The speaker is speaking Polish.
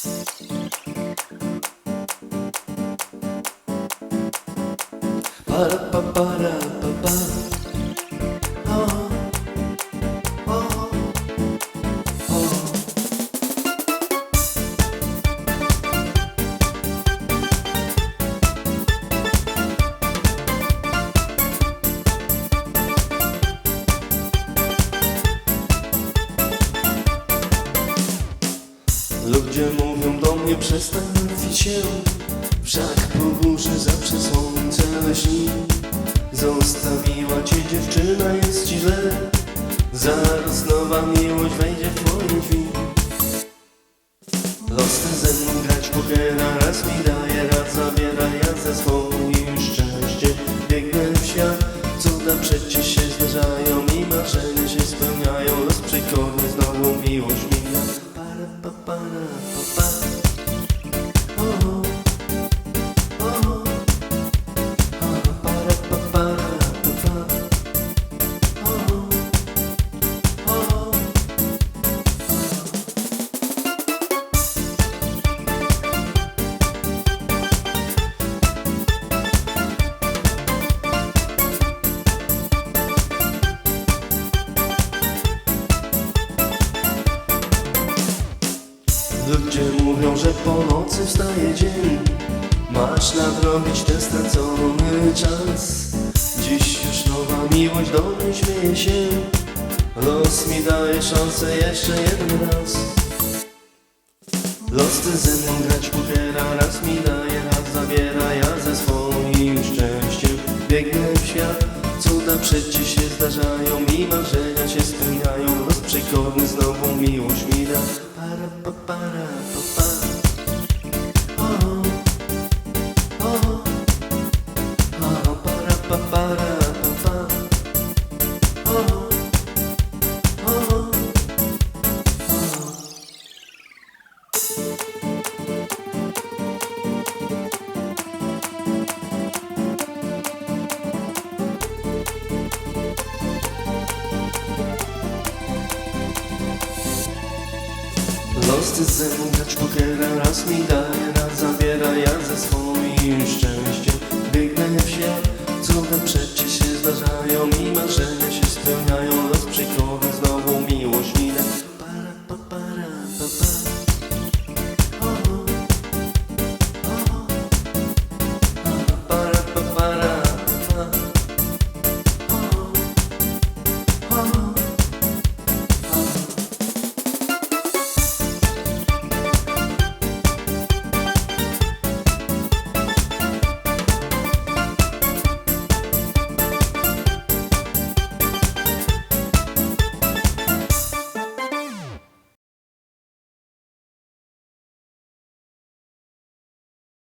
Para pa para pa pa. Oh, oh, Ludzie mówią do mnie przestań martwić się. Wszak po burzy zawsze słońce leśni Zostawiła cię dziewczyna, jest ci źle. Zaraz nowa miłość wejdzie w twoje drzwi. Los ze mną grać pokera Raz mi daje, raz zabiera Ja ze swoim Para Ludzie mówią, że po nocy wstaje dzień Masz nadrobić ten stracony czas. Dziś już nowa miłość do mnie śmieje się Los mi daje szansę jeszcze jeden raz. Los chce ze mną grać pokera Raz mi daje, raz zabiera Ja ze swoim szczęściem biegnę w świat. Cuda przecież się zdarzają I marzenia się spełniają Los przykładny znowu miłość mi da. Para pa para pa pa. O, Los chce ze mną grać pokera Raz mi daje, raz zabiera Ja ze swoim szczęściem. Biegnę w świat Cuda przecież